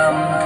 Welcome.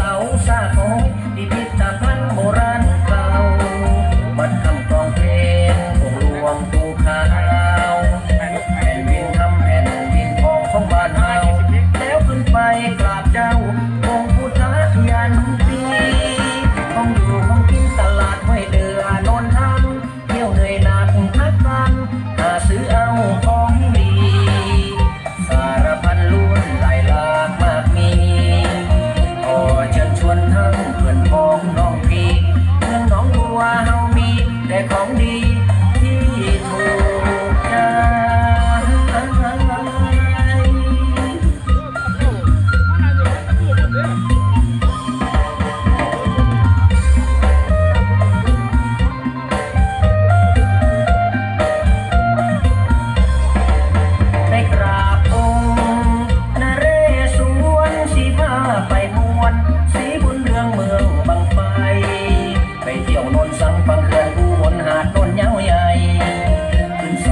เสาชาติของพิพิธภัณฑ์โบราณเก่าบัดคำกองเพลงองหลวงปู่ขาวแผ่นดินทำแผ่นดินทองของบ้านเฮาแล้วขึ้นไปกราบเจ้า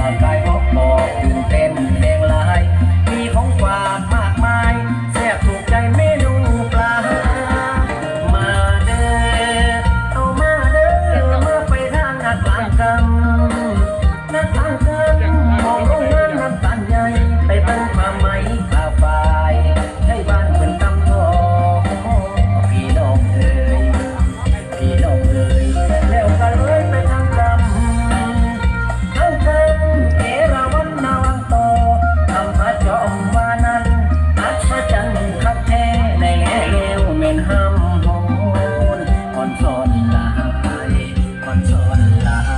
ายกายบอกบอกตื่นเต้น ลาไปมันทนลา